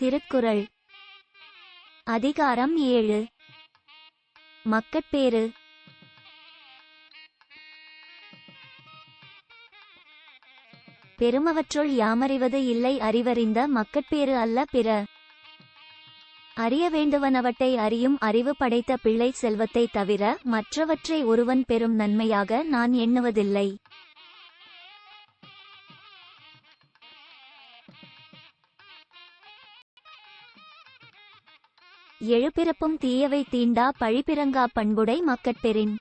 திருக்குறள். அதிகாரம் ஏழு. மக்கட்பேறு. பெருமவற்றுள் யாமறிவது இல்லை அறிவறிந்த மக்கட்பேறு அல்ல பிற. அறிய வேண்டுவனவற்றை அறியும் அறிவு படைத்த பிள்ளை செல்வத்தை தவிர மற்றவற்றை ஒருவன் பெறும் நன்மையாக நான் எண்ணுவதில்லை. எழுபிறப்பும் தீயவை தீண்டா பழிபிறங்கா பண்புடை மக்கட்பெறின்.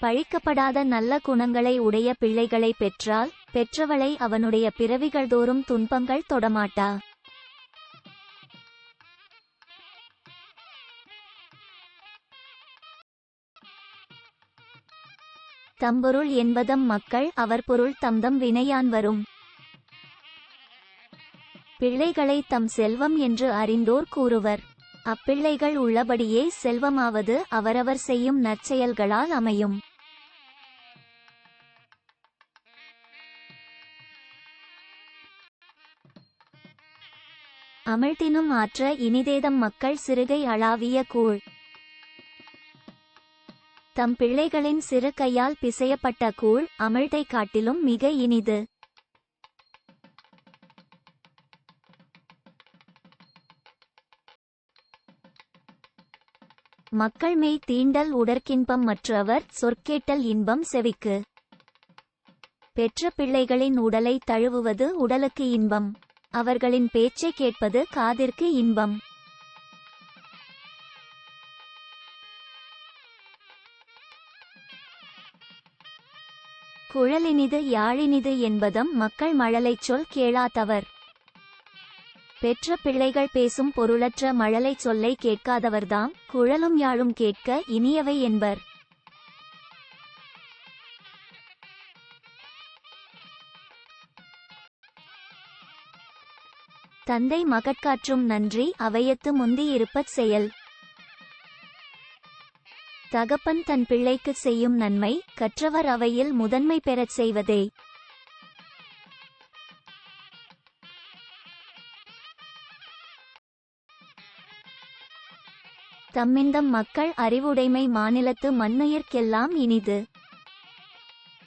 பழிக்கப்படாத நல்ல குணங்களை உடைய பிள்ளைகளை பெற்றால் பெற்றவளை அவனுடைய பிறவிகள் தோறும் துன்பங்கள் தொடமாட்டா. தம்பொருள் என்பதம் மக்கள் அவர் பொருள் தம்தம் வினையான் வரும். பிள்ளைகளை தம் செல்வம் என்று அறிந்தோர் கூறுவர். அப்பிள்ளைகள் உள்ளபடியே செல்வமாவது அவரவர் செய்யும் நற்செயல்களால் அமையும். அமிழ்தினும் ஆற்ற இனிதேதம் மக்கள் சிறுகை அளாவிய கூழ். தம் பிள்ளைகளின் சிறு கையால் பிசையப்பட்ட கூழ் அமிழ்தை காட்டிலும் மிக இனிது. மக்கள் மெய் தீண்டல் உடற்கின்பம் மற்றவர் சொற்கேட்டல் இன்பம் செவிக்கு. பெற்ற பிள்ளைகளின் உடலை தழுவுவது உடலுக்கு இன்பம். அவர்களின் பேச்சை கேட்பது காதிற்கு இன்பம். குழலினிது யாழினிது என்பதம் மக்கள் மழலைச் சொல் கேளாதவர். பெற்ற பிள்ளைகள் பேசும் பொருளற்ற மழலை சொல்லை கேட்காதவர்தாம் குழலும் யாழும் கேட்க இனியவை என்பர். தந்தை மகட்காற்றும் நன்றி அவையத்து முந்தியிருப்பச் செயல். தகப்பன் தன் பிள்ளைக்குச் செய்யும் நன்மை கற்றவர் அவையில் முதன்மை பெறச் செய்வதே. தம்மிந்தம் மக்கள் அறிவுடைமை மாநிலத்து மண்ணுயிர்க்கெல்லாம் இனிது.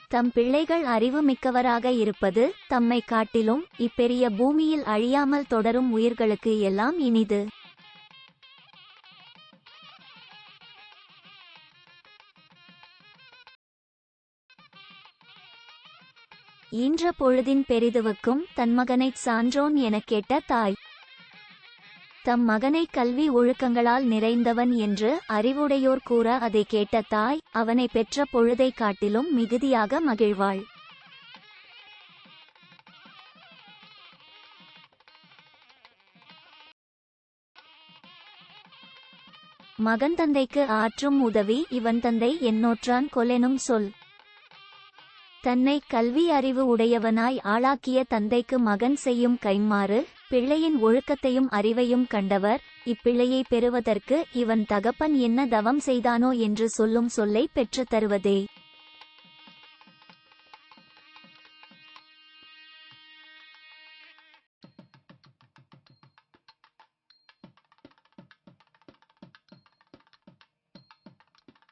தம் பிள்ளைகள் அறிவு மிக்கவராக இருப்பது தம்மை காட்டிலும் இப்பெரிய பூமியில் அழியாமல் தொடரும் உயிர்களுக்கு எல்லாம் இனிது. ஈன்ற பொழுதின் பெரிதுவுக்கும் தன்மகனைச் சான்றோன் எனக் கேட்ட தாய். தம் மகனை கல்வி ஒழுக்கங்களால் நிறைந்தவன் என்று அறிவுடையோர் கூற அதை கேட்ட தாய் அவனை பெற்ற பொழுதை காட்டிலும் மிகுதியாக மகிழ்வாள். மகன் தந்தைக்கு ஆற்றும் உதவி இவன் தந்தை என்னோற்றான் கொலெனும் சொல். தன்னை கல்வி அறிவு உடையவனாய் ஆளாக்கிய தந்தைக்கு மகன் செய்யும் கைமாறு பிள்ளையின் ஒழுக்கத்தையும் அறிவையும் கண்டவர் இப்பிள்ளையை பெறுவதற்கு இவன் தகப்பன் என்ன தவம் செய்தானோ என்று சொல்லும் சொல்லை பெற்றுத் தருவதே.